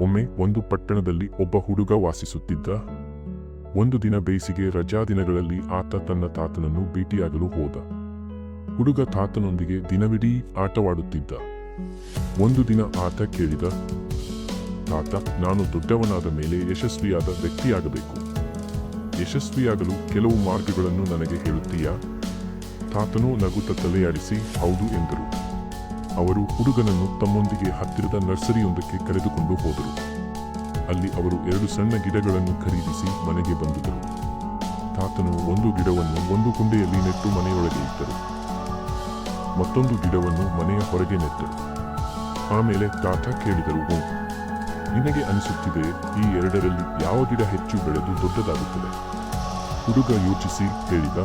ಒಮ್ಮೆ ಒಂದು ಪಟ್ಟಣದಲ್ಲಿ ಒಬ್ಬ ಹುಡುಗ ವಾಸಿಸುತ್ತಿದ್ದ. ಒಂದು ದಿನ ಬೇಸಿಗೆ ರಜಾ ದಿನಗಳಲ್ಲಿ ಆತ ತನ್ನ ತಾತನನ್ನು ಭೇಟಿಯಾಗಲು ಹೋದ. ಹುಡುಗ ತಾತನೊಂದಿಗೆ ದಿನವಿಡೀ ಆಟವಾಡುತ್ತಿದ್ದ. ಒಂದು ದಿನ ಆತ ಕೇಳಿದ, ತಾತ, ನಾನು ದೊಡ್ಡವನಾದ ಮೇಲೆ ಯಶಸ್ವಿಯಾದ ವ್ಯಕ್ತಿಯಾಗಬೇಕು. ಯಶಸ್ವಿಯಾಗಲು ಕೆಲವು ಮಾರ್ಗಗಳನ್ನು ನನಗೆ ಹೇಳುತ್ತೀಯಾ? ತಾತನು ನಗುತ್ತ ತಲೆಯಾಡಿಸಿ, ಹೌದು, ಎಂದರು. ಅವರು ಹುಡುಗನನ್ನು ತಮ್ಮೊಂದಿಗೆ ಹತ್ತಿರದ ನರ್ಸರಿಯೊಂದಕ್ಕೆ ಕರೆದುಕೊಂಡು ಹೋದರು. ಅಲ್ಲಿ ಅವರು ಎರಡು ಸಣ್ಣ ಗಿಡಗಳನ್ನು ಖರೀದಿಸಿ ಮನೆಗೆ ಬಂದಿದ್ದರು. ತಾತನು ಒಂದು ಗಿಡವನ್ನು ಒಂದು ಕುಂಡೆಯಲ್ಲಿ ನೆಟ್ಟು ಮನೆಯೊಳಗೆ ಇಟ್ಟರು. ಮತ್ತೊಂದು ಗಿಡವನ್ನು ಮನೆಯ ಹೊರಗೆ ನೆಟ್ಟರು. ಆಮೇಲೆ ತಾತ ಕೇಳಿದರು "ಓ, ನಿನಗೆ ಅನಿಸುತ್ತಿದೆ ಈ ಎರಡರಲ್ಲಿ ಯಾವ ಗಿಡ ಹೆಚ್ಚು ಬೆಳೆದು ದೊಡ್ಡದಾಗುತ್ತದೆ? ಹುಡುಗ ಯೋಚಿಸಿ ಹೇಳಿದ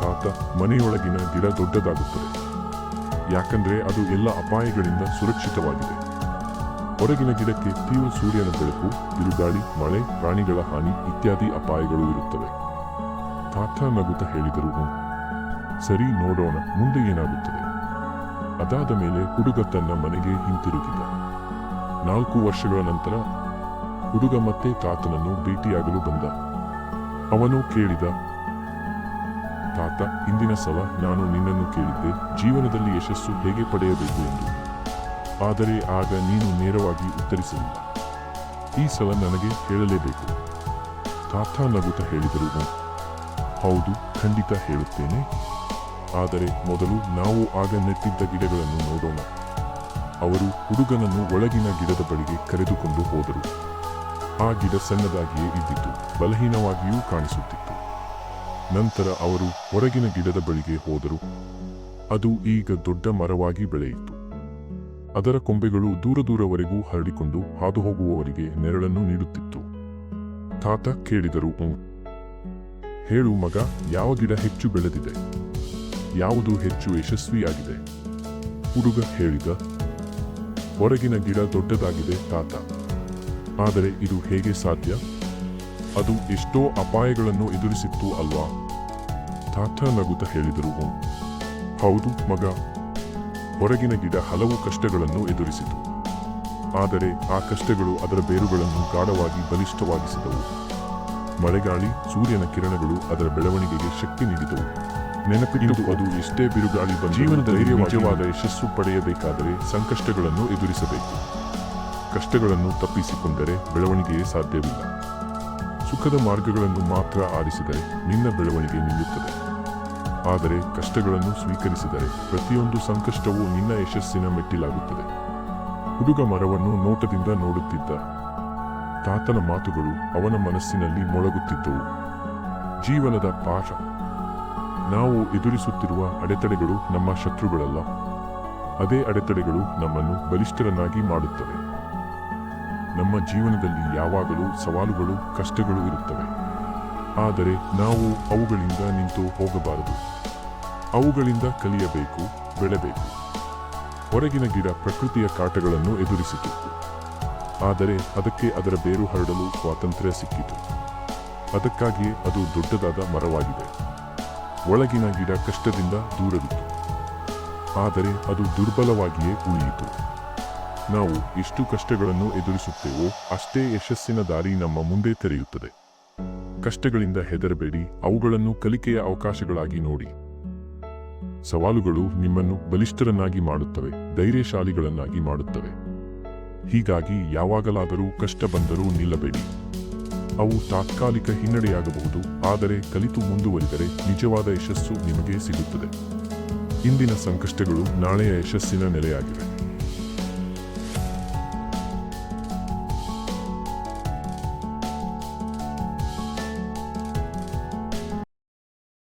ತಾತ ಮನೆಯೊಳಗಿನ ಗಿಡ ದೊಡ್ಡದಾಗುತ್ತದೆ. ಯಾಕಂದ್ರೆ ಅದು ಎಲ್ಲ ಅಪಾಯಗಳಿಂದ ಸುರಕ್ಷಿತವಾಗಿದೆ. ಹೊರಗಿನ ಗಿಡಕ್ಕೆ ತೀವ್ರ ಸೂರ್ಯನ ಬೆಳಕು, ಬಿರುಗಾಳಿ, ಮಳೆ, ಪ್ರಾಣಿಗಳ ಹಾನಿ ಇತ್ಯಾದಿ ಅಪಾಯಗಳು ಇರುತ್ತವೆ. ತಾತ ನಗುತ್ತ ಹೇಳಿದರು ಸರಿ ನೋಡೋಣ, ಮುಂದೆ ಏನಾಗುತ್ತದೆ? ಅದಾದ ಮೇಲೆ ಹುಡುಗ ತನ್ನ ಮನೆಗೆ ಹಿಂತಿರುಗಿದ. ನಾಲ್ಕು ವರ್ಷಗಳ ನಂತರ ಹುಡುಗ ಮತ್ತೆ ತಾತನನ್ನು ಭೇಟಿಯಾಗಲು ಬಂದ. ಅವನು ಕೇಳಿದ ತಾತ, ಹಿಂದಿನ ಸಲ ನಾನು ನಿನ್ನನ್ನು ಕೇಳಿದ್ದೆ, ಜೀವನದಲ್ಲಿ ಯಶಸ್ಸು ಹೇಗೆ ಪಡೆಯಬೇಕು ಎಂದು. ಆದರೆ ಆಗ ನೀನು ನೇರವಾಗಿ ಉತ್ತರಿಸಲಿಲ್ಲ. ಈ ಸಲ ನನಗೆ ಹೇಳಲೇಬೇಕು. ತಾತ ನಗುತ್ತ ಹೇಳಿದರು ಹೌದು, ಖಂಡಿತ ಹೇಳುತ್ತೇನೆ. ಆದರೆ ಮೊದಲು ನಾವು ಆಗ ನೆಟ್ಟಿದ್ದ ಗಿಡಗಳನ್ನು ನೋಡೋಣ. ಅವರು ಹುಡುಗನನ್ನು ಒಳಗಿನ ಗಿಡದ ಬಳಿಗೆ ಕರೆದುಕೊಂಡು ಹೋದರು. ಆ ಗಿಡ ಸಣ್ಣದಾಗಿಯೇ ಇದ್ದಿತು ಬಲಹೀನವಾಗಿಯೂ ಕಾಣಿಸುತ್ತಿತ್ತು. ನಂತರ ಅವರು ಹೊರಗಿನ ಗಿಡದ ಬಳಿಗೆ ಹೋದರು. ಅದು ಈಗ ದೊಡ್ಡ ಮರವಾಗಿ ಬೆಳೆಯಿತು. ಅದರ ಕೊಂಬೆಗಳು ದೂರ ದೂರವರೆಗೂ ಹರಡಿಕೊಂಡು ಹಾದು ಹೋಗುವವರಿಗೆ ನೆರಳನ್ನು ನೀಡುತ್ತಿತ್ತು. ತಾತ ಕೇಳಿದರು "ಹ್ಞೂ. ಹೇಳು ಮಗ, ಯಾವ ಗಿಡ ಹೆಚ್ಚು ಬೆಳೆದಿದೆ? ಯಾವುದು ಹೆಚ್ಚು ಯಶಸ್ವಿಯಾಗಿದೆ? ಹುಡುಗ ಹೇಳಿದ, ಹೊರಗಿನ ಗಿಡ ದೊಡ್ಡದಾಗಿದೆ ತಾತ. ಆದರೆ ಇದು ಹೇಗೆ ಸಾಧ್ಯ? ಅದು ಎಷ್ಟೋ ಅಪಾಯಗಳನ್ನು ಎದುರಿಸಿತ್ತು ಅಲ್ವಾ? ತಾತ ನಗುತ ಹೇಳಿದರು ಹೌದು ಮಗ. ಹೊರಗಿನ ಗಿಡ ಹಲವು ಕಷ್ಟಗಳನ್ನು ಎದುರಿಸಿತು. ಆದರೆ ಆ ಕಷ್ಟಗಳು ಅದರ ಬೇರುಗಳನ್ನು ಗಾಢವಾಗಿ ಬಲಿಷ್ಠವಾಗಿಸಿದವು. ಮಳೆಗಾಳಿ ಸೂರ್ಯನ ಕಿರಣಗಳು ಅದರ ಬೆಳವಣಿಗೆಗೆ ಶಕ್ತಿ ನೀಡಿದವು. ನೆನಪಿಟ್ಟು ಅದು ಎಷ್ಟೇ ಬಿರುಗಾಳಿ ಬಂದ ಧೈರ್ಯ ನಿಜವಾದ ಯಶಸ್ಸು ಪಡೆಯಬೇಕಾದರೆ ಸಂಕಷ್ಟಗಳನ್ನು ಎದುರಿಸಬೇಕು. ಕಷ್ಟಗಳನ್ನು ತಪ್ಪಿಸಿಕೊಂಡರೆ ಬೆಳವಣಿಗೆಯೇ ಸಾಧ್ಯವಿಲ್ಲ. ಸುಖದ ಮಾರ್ಗಗಳನ್ನು ಮಾತ್ರ ಆರಿಸಿದರೆ ನಿನ್ನ ಬೆಳವಣಿಗೆ ನಿಲ್ಲುತ್ತದೆ. ಆದರೆ ಕಷ್ಟಗಳನ್ನು ಸ್ವೀಕರಿಸಿದರೆ ಪ್ರತಿಯೊಂದು ಸಂಕಷ್ಟವೂ ನಿನ್ನ ಯಶಸ್ಸಿನ ಮೆಟ್ಟಿಲಾಗುತ್ತದೆ. ಹುಡುಗ ಮರವನ್ನು ನೋಟದಿಂದ ನೋಡುತ್ತಿದ್ದ. ತಾತನ ಮಾತುಗಳು ಅವನ ಮನಸ್ಸಿನಲ್ಲಿ ಮೊಳಗುತ್ತಿದ್ದವು. ಜೀವನದ ಪಾಠ. ನಾವು ಎದುರಿಸುತ್ತಿರುವ ಅಡೆತಡೆಗಳು ನಮ್ಮ ಶತ್ರುಗಳಲ್ಲ. ಅದೇ ಅಡೆತಡೆಗಳು ನಮ್ಮನ್ನು ಬಲಿಷ್ಠರನ್ನಾಗಿ ಮಾಡುತ್ತವೆ. ನಮ್ಮ ಜೀವನದಲ್ಲಿ ಯಾವಾಗಲೂ ಸವಾಲುಗಳು, ಕಷ್ಟಗಳು ಇರುತ್ತವೆ. ಆದರೆ ನಾವು ಅವುಗಳಿಂದ ನಿಂತು ಹೋಗಬಾರದು. ಅವುಗಳಿಂದ ಕಲಿಯಬೇಕು, ಬೆಳೆಬೇಕು. ಹೊರಗಿನ ಗಿಡ ಪ್ರಕೃತಿಯ ಕಾಟಗಳನ್ನು ಎದುರಿಸಿತು. ಆದರೆ ಅದಕ್ಕೆ ಅದರ ಬೇರು ಹರಡಲು ಸ್ವಾತಂತ್ರ್ಯ ಸಿಕ್ಕಿತು. ಅದಕ್ಕಾಗಿಯೇ ಅದು ದೊಡ್ಡದಾದ ಮರವಾಗಿದೆ. ಒಳಗಿನ ಗಿಡ ಕಷ್ಟದಿಂದ ದೂರವಿತ್ತು. ಆದರೆ ಅದು ದುರ್ಬಲವಾಗಿಯೇ ಉಳಿಯಿತು. ನಾವು ಎಷ್ಟು ಕಷ್ಟಗಳನ್ನು ಎದುರಿಸುತ್ತೇವೋ ಅಷ್ಟೇ ಯಶಸ್ಸಿನ ದಾರಿ ನಮ್ಮ ಮುಂದೆ ತೆರೆಯುತ್ತದೆ. ಕಷ್ಟಗಳಿಂದ ಹೆದರಬೇಡಿ, ಅವುಗಳನ್ನು ಕಲಿಕೆಯ ಅವಕಾಶಗಳಾಗಿ ನೋಡಿ. ಸವಾಲುಗಳು ನಿಮ್ಮನ್ನು ಬಲಿಷ್ಠರನ್ನಾಗಿ ಮಾಡುತ್ತವೆ, ಧೈರ್ಯಶಾಲಿಗಳನ್ನಾಗಿ ಮಾಡುತ್ತವೆ. ಹೀಗಾಗಿ ಯಾವಾಗಲಾದರೂ ಕಷ್ಟ ಬಂದರೂ ನಿಲ್ಲಬೇಡಿ. ಅವು ತಾತ್ಕಾಲಿಕ ಹಿನ್ನಡೆಯಾಗಬಹುದು, ಆದರೆ ಕಲಿತು ಮುಂದುವರಿದರೆ ನಿಜವಾದ ಯಶಸ್ಸು ನಿಮಗೆ ಸಿಗುತ್ತದೆ. ಇಂದಿನ ಸಂಕಷ್ಟಗಳು ನಾಳೆಯ ಯಶಸ್ಸಿನ ನೆಲೆಯಾಗಿವೆ.